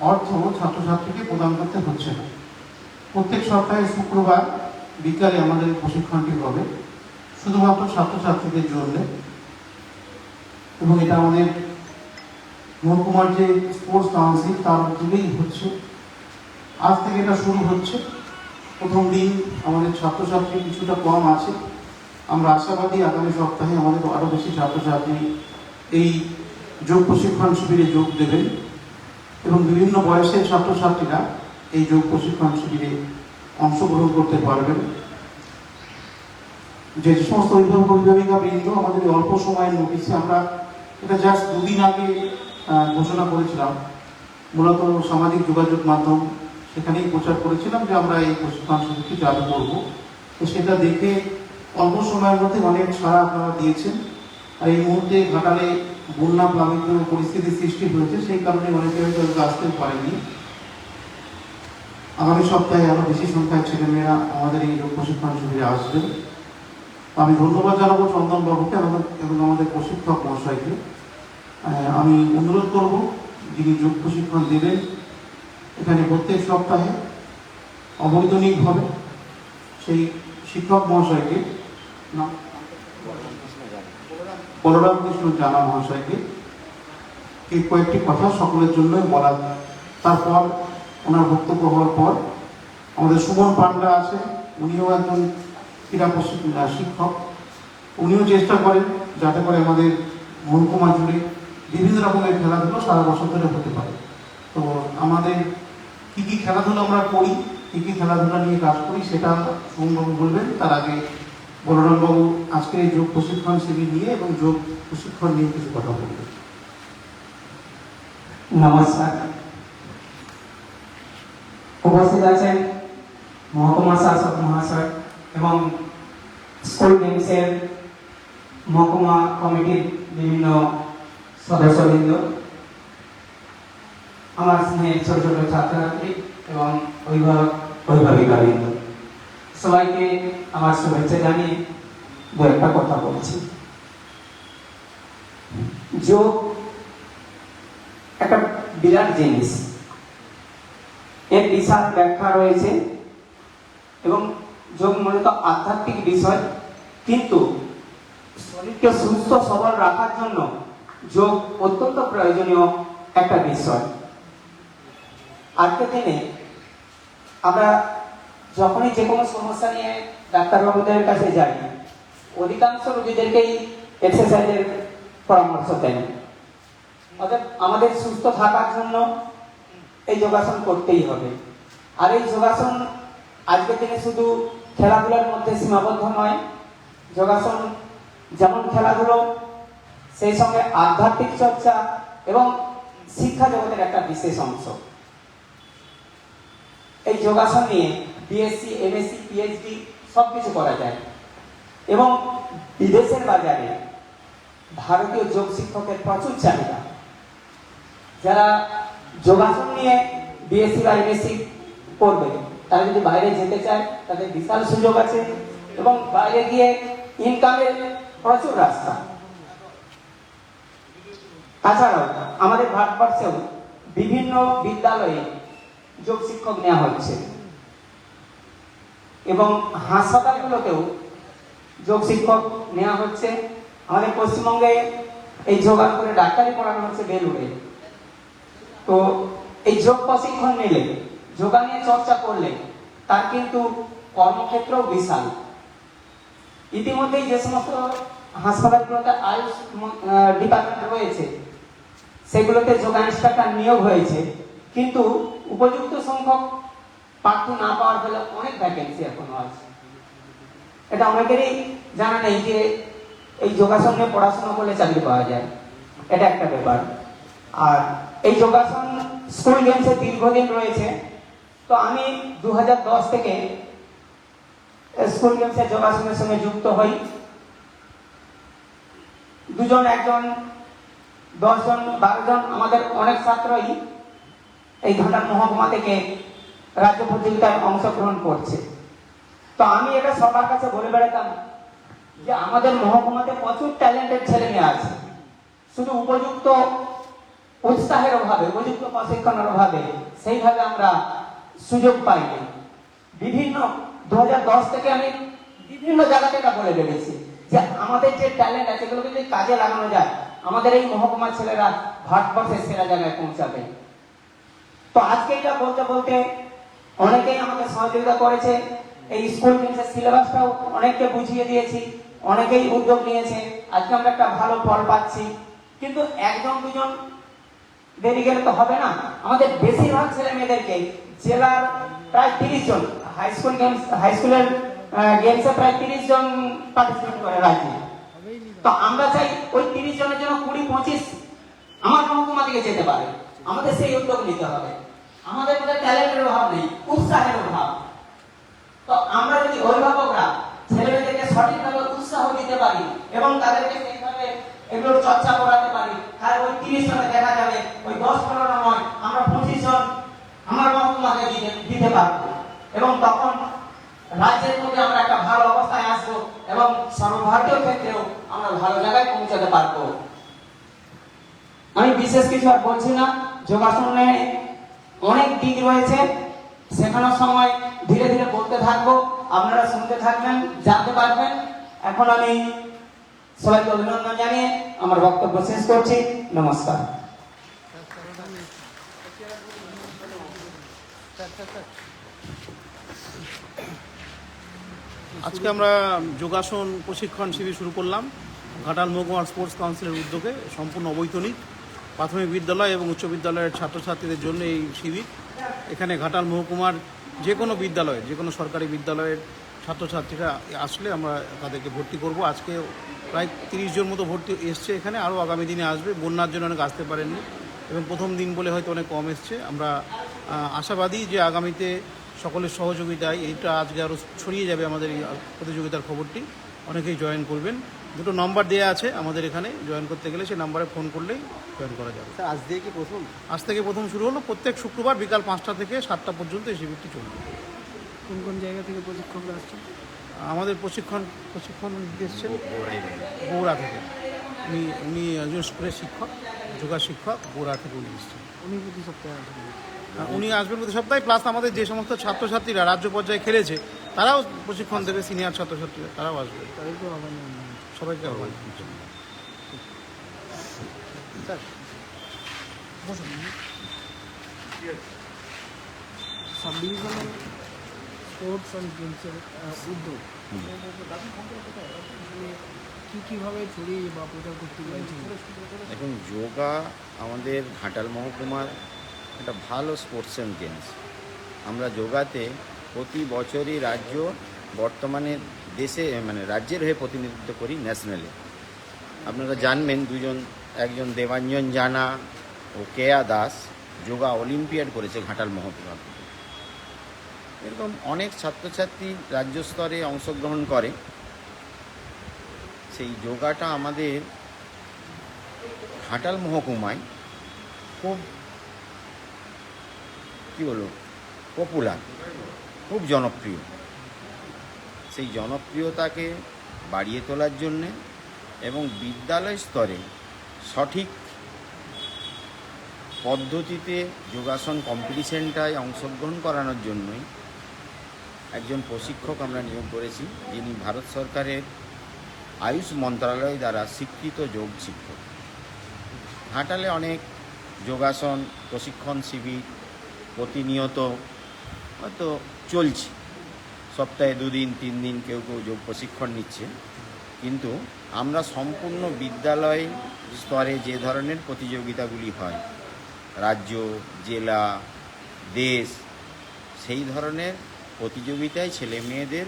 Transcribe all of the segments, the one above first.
অর্থ ছাত্রছাত্রীকে প্রদান করতে হচ্ছে না। প্রত্যেক সপ্তাহে শুক্রবার বিকালে আমাদের প্রশিক্ষণটি হবে। শুধুমাত্র ছাত্রছাত্রীদের জন্য। এবং এটা আমাদের মহকুমার যে স্পোর্টস কাউন্সিল, তার উদ্যোগেই হচ্ছে। আজ থেকে এটা শুরু হচ্ছে। প্রথম দিন আমাদের ছাত্রছাত্রী কিছুটা কম আছে। আমরা আশাবাদী আগামী সপ্তাহে আমাদের আরও বেশি ছাত্রছাত্রী এই যোগ প্রশিক্ষণ শিবিরে যোগ দেবেন। এবং বিভিন্ন বয়সের ছাত্রছাত্রীরা এই যোগ প্রশিক্ষণ শিবিরে অংশগ্রহণ করতে পারবেন। যে সমস্ত অভিভাবক অভিভাবিকা বৃন্দ, আমাদের অল্প সময়ের নোটিশে আমরা এটা জাস্ট দুদিন আগে ঘোষণা করেছিলাম। মূলত সামাজিক যোগাযোগ মাধ্যম, সেখানেই প্রচার করেছিলাম যে আমরা এই প্রশিক্ষণ শিবিরটি চালু করব। তো সেটা দেখে অল্প সময়ের মধ্যে অনেক ছাড়া আপনারা দিয়েছেন। এই মুহূর্তে ঘাটালে বন্যা প্লাবিত পরিস্থিতি সৃষ্টি হয়েছে, সেই কারণে অনেকে হয়তো আসতে পারেনি। আগামী সপ্তাহে আরও বেশি সংখ্যায় ছেলেমেয়েরা আমাদের এই প্রশিক্ষণ শিবিরে আসবেন আমি ধন্যবাদ জানাব চন্দন বাবুকে এবং এবং আমাদের প্রশিক্ষক মহাশয়কে। আমি অনুরোধ করব, যিনি যোগ প্রশিক্ষণ দেবেন, এখানে প্রত্যেক সপ্তাহে অবৈতনিকভাবে সেই শিক্ষক মহাশয়কে নাম বলরাম কৃষ্ণ জানা মহাশয়কে এই কয়েকটি কথা সকলের জন্যই বলা তারপর ওনার বক্তব্য হওয়ার পর আমাদের সুমন পান্ডা আছে, উনিও একজন ক্রীড়া শিক্ষক। উনিও চেষ্টা করেন যাতে করে আমাদের মহকুমা জুড়ে বিভিন্ন রকমের খেলাধুলো সারা বছর ধরে হতে পারে। তো আমাদের কি কি খেলাধুলো আমরা করি, কি কি খেলাধুলা নিয়ে কাজ করি, সেটা সুমনবাবু বলবেন। তার আগে বলরামবাবু আজকের যোগ প্রশিক্ষণ শিবির নিয়ে এবং যোগ প্রশিক্ষণ নিয়ে কিছু কথা বলবেন নমস্কার। উপস্থিত আছেন মহকুমা শাসক মহাশয় এবং স্কুল গেমসের মহকুমা কমিটির বিভিন্ন সদস্যবৃন্দ, আমার স্নেহের ছোট ছোট ছাত্রছাত্রী এবং অভিভাবক অভিভাবিকাবৃন্দ। সবাইকে আমার শুভেচ্ছা জানিয়ে দু একটা কথা বলছি। যোগ একটা বিরাট জিনিস। এর বিশাল ব্যাখ্যা রয়েছে এবং যোগ মূলত আধ্যাত্মিক বিষয়, কিন্তু শরীরকে সুস্থ সবল রাখার জন্য যোগ অত্যন্ত প্রয়োজনীয় একটা বিষয়। আজকের দিনে আমরা যখনই যে কোনো সমস্যা নিয়ে ডাক্তারবাবুদের কাছে যাই অধিকাংশ রোগীদেরকেই এক্সারসাইজের পরামর্শ দেন। অর্থাৎ আমাদের সুস্থ থাকার জন্য এই যোগাসন করতেই হবে। আর এই যোগাসন আজকের দিনে শুধু খেলাধুলার মধ্যে সীমাবদ্ধ নয়, যোগাসন যেমন খেলাধুলো, সেই সঙ্গে আধ্যাত্মিক চর্চা এবং শিক্ষা জগতের একটা বিশেষ অংশ। এই যোগাসন নিয়ে বিএসসি এমএসসি পিএইচডি সব কিছু করা যায়। এবং বিদেশের বাজারে ভারতীয় যোগ শিক্ষকের প্রচুর চাহিদা। যারা যোগাসন নিয়ে বিএসসি বা এমএসসি করবে, তারা যদি বাইরে যেতে চায়, তাদের বিশাল সুযোগ আছে এবং বাইরে গিয়ে ইনকামের প্রচুর রাস্তা। তাছাড়াও আমাদের ভারতবর্ষেও বিভিন্ন বিদ্যালয়ে যোগ শিক্ষক নেওয়া হচ্ছে এবং হাসপাতালগুলোতেও যোগ শিক্ষক নেওয়া হচ্ছে। আমাদের পশ্চিমবঙ্গে এই যোগান করে ডাক্তারি পড়ানো হচ্ছে বেলুড়ে। তো এই যোগ প্রশিক্ষণ নিলে, যোগা নিয়ে চর্চা করলে তার কিন্তু কর্মক্ষেত্রও বিশাল। ইতিমধ্যেই যে সমস্ত হাসপাতালগুলোতে আয়ুষ ডিপার্টমেন্ট রয়েছে, সেগুলোতে যোগা ইন্সট্রাক্টর নিয়োগ হয়েছে। কিন্তু উপযুক্ত সংখ্যক প্রার্থী না পাওয়ার ফলে অনেক ভ্যাকেন্সি এখনও আছে। এটা অনেকেরই জানা নেই যে এই যোগাসন নিয়ে পড়াশোনা করলে চাকরি পাওয়া যায়। এটা একটা ব্যাপার। আর এই যোগাসন স্কুল গেমসে দীর্ঘদিন রয়েছে। তো আমি দু হাজার দশ থেকে স্কুল গেমসের যোগাসনের সঙ্গে যুক্ত হই। দুজন, একজন, দশজন বারো জন আমাদের অনেক ছাত্রই এই ঘাটাল মহকুমা থেকে রাজ্য প্রতিযোগিতায় অংশগ্রহণ করছে। তো আমি এটা সবার কাছে বলে বেড়াতাম যে আমাদের মহকুমাতে প্রচুর ট্যালেন্টেড ছেলে মেয়ে আছে। শুধু উপযুক্ত উৎসাহের অভাবে, উপযুক্ত প্রশিক্ষণের অভাবে সেইভাবে আমরা সুযোগ পাইনি। বিভিন্ন দু হাজার দশ থেকে আমি বিভিন্ন জায়গাতে এটা বলে বেরিয়েছি যে আমাদের যে ট্যালেন্ট আছে, এগুলোকে যদি কাজে লাগানো যায়, আমাদের এই মহকুমার ছেলেরা ভারতবর্ষের সেরা জায়গায় পৌঁছাবে। তো আজকে এটা বলতে বলতে অনেকেই আমাকে সহযোগিতা করেছে। এই স্কুল গেমসের সিলেবাসটাও অনেককে বুঝিয়ে দিয়েছি, অনেকেই উদ্যোগ নিয়েছে, আজকে আমরা একটা ভালো ফল পাচ্ছি। কিন্তু একজন, দুজন দেরি গেলে তো হবে না। আমাদের বেশিরভাগ ছেলে মেয়েদেরকে জেলার প্রায় তিরিশ জন হাই স্কুল গেমস হাই স্কুলের গেমসে প্রায় তিরিশ জন পার্টিসিপেট করে রাজ্যে। তো আমরা চাই ওই তিরিশ জনের জন্য কুড়ি, পঁচিশ আমার মহকুমা থেকে যেতে পারে। আমাদের সেই উদ্যোগ নিতে হবে। আমাদের মধ্যে ট্যালেন্টের অভাব নেই, উৎসাহের অভাব। তো আমরা যদি অভিভাবকরা ছেলেমেয়েদেরকে সঠিকভাবে উৎসাহ দিতে পারি এবং তাদেরকে সেইভাবে এগুলো চর্চা করাতে পারি, তাহলে ওই তিরিশ জনে দেখা যাবে, ওই দশ পনেরো নয়, আমরা পঁচিশ জন আমার মহকুমাকে দিতে পারব। এবং তখন রাজ্যের মধ্যে আমরা একটা ভালো অবস্থায় আসব এবং সর্বভারতীয় ক্ষেত্রেও আমরা ভালো জায়গায় পৌঁছাতে পারব। আমি বিশেষ কিছু আর বলছি না, যোগাসনে অনেক দিক রয়েছে। শেখানোর সময় ধীরে ধীরে বলতে থাকব, আপনারা শুনতে থাকবেন, জানতে পারবেন। এখন আমি সবাইকে অভিনন্দন জানিয়ে আমার বক্তব্য শেষ করছি। নমস্কার। আজকে আমরা যোগাসন প্রশিক্ষণ শিবির শুরু করলাম। ঘাটাল মহকুমার স্পোর্টস কাউন্সিলের উদ্যোগে সম্পূর্ণ অবৈতনিক প্রাথমিক বিদ্যালয় এবং উচ্চ বিদ্যালয়ের ছাত্রছাত্রীদের জন্য এই শিবির। এখানে ঘাটাল মহকুমার যে কোনো বিদ্যালয়ে, যে কোনো সরকারি বিদ্যালয়ের ছাত্রছাত্রীরা আসলে আমরা তাদেরকে ভর্তি করব। আজকে প্রায় তিরিশ জন মতো ভর্তি এসছে এখানে, আরও আগামী দিনে আসবে। বন্যার জন্য অনেক আসতে পারেননি এবং প্রথম দিন বলে হয়তো অনেক কম এসছে। আমরা আশাবাদী যে আগামীতে সকলের সহযোগিতায় এইটা আজকে আরও ছড়িয়ে যাবে আমাদের এই প্রতিযোগিতার খবরটি। অনেকেই জয়েন করবেন। দুটো নম্বর দেওয়া আছে আমাদের এখানে জয়েন করতে গেলে সেই নাম্বারে ফোন করলেই জয়েন করা যাবে। স্যার আজ দিয়ে কি প্রথম? আজ থেকে প্রথম শুরু হলো প্রত্যেক শুক্রবার বিকাল পাঁচটা থেকে সাতটা পর্যন্ত এই শিবিরটি চলবে। কোন কোন জায়গা থেকে প্রশিক্ষকরা আসছে আমাদের প্রশিক্ষণ প্রশিক্ষণ দিচ্ছেন বৌড়া থেকে। উনি উনি একজন স্কুলের শিক্ষক যোগা শিক্ষক বৌড়া থেকে উনি এসছেন। উনি প্রতি সপ্তাহে আসবেন উনি আসবেন প্রতি সপ্তাহে প্লাস আমাদের যে সমস্ত ছাত্রছাত্রীরা রাজ্য পর্যায়ে খেলেছে তারাও প্রশিক্ষণ দেবে সিনিয়র ছাত্রছাত্রীরা তারাও আসবে। তাদেরকেও আহ্বান জানানো সবাইকে আহ্বান sir sub divisional sports and গেমসের উদ্যোগ। কী কীভাবে ছড়িয়ে বা প্রচার করতে চাইছেন? এখন যোগা আমাদের ঘাটাল মহকুমার একটা ভালো স্পোর্টস অ্যান্ড গেমস। আমরা যোগাতে প্রতি বছরই রাজ্য বর্তমানে দেশে মানে রাজ্যের হয়ে প্রতিনিধিত্ব করি ন্যাশনালে আপনারা জানবেন দুজন, একজন দেবাঞ্জন জানা ও কেয়া দাস যোগা অলিম্পিয়াড করেছে ঘাটাল মহকুমা এরকম অনেক ছাত্রছাত্রী রাজ্য স্তরে অংশগ্রহণ করে। সেই যোগাটা আমাদের ঘাটাল মহকুমায় খুব, কী বলব পপুলার খুব জনপ্রিয়। সেই জনপ্রিয়তাকে বাড়িয়ে তোলার জন্যে এবং বিদ্যালয় স্তরে সঠিক পদ্ধতিতে যোগাসন কম্পিটিশনটায় অংশগ্রহণ করানোর জন্যই একজন প্রশিক্ষক আমরা নিয়োগ করেছি, যিনি ভারত সরকারের আয়ুষ মন্ত্রণালয় দ্বারা স্বীকৃত যোগ শিক্ষক। ঘাটালে অনেক যোগাসন, প্রশিক্ষণ শিবির প্রতিনিয়ত হয়তো চলছে। সপ্তাহে দুদিন তিন দিন কেউ কেউ যোগ প্রশিক্ষণ নিচ্ছে। কিন্তু আমরা সম্পূর্ণ বিদ্যালয় স্তরে যে ধরনের প্রতিযোগিতাগুলি হয় রাজ্য জেলা দেশ সেই ধরনের প্রতিযোগিতায় ছেলে মেয়েদের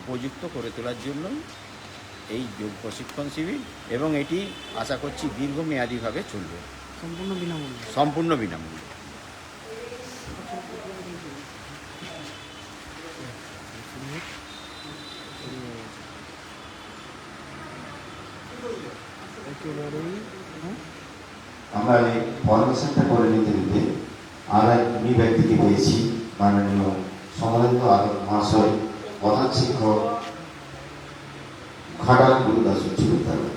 উপযুক্ত করে তোলার জন্য এই যোগ প্রশিক্ষণ শিবির এবং এটি আশা করছি দীর্ঘমেয়াদীভাবে চলবে। সম্পূর্ণ বিনামূল্যে। সম্পূর্ণ বিনামূল্যে। আমরা এই ফরমেশনটা করে নিতে নিতে আর এক উনি ব্যক্তিকে পেয়েছি, মাননীয় সমরেন্দ্র আদক মহাশয় প্রধান শিক্ষক ঘাটাল গুরুদাস উচ্চ বিদ্যালয়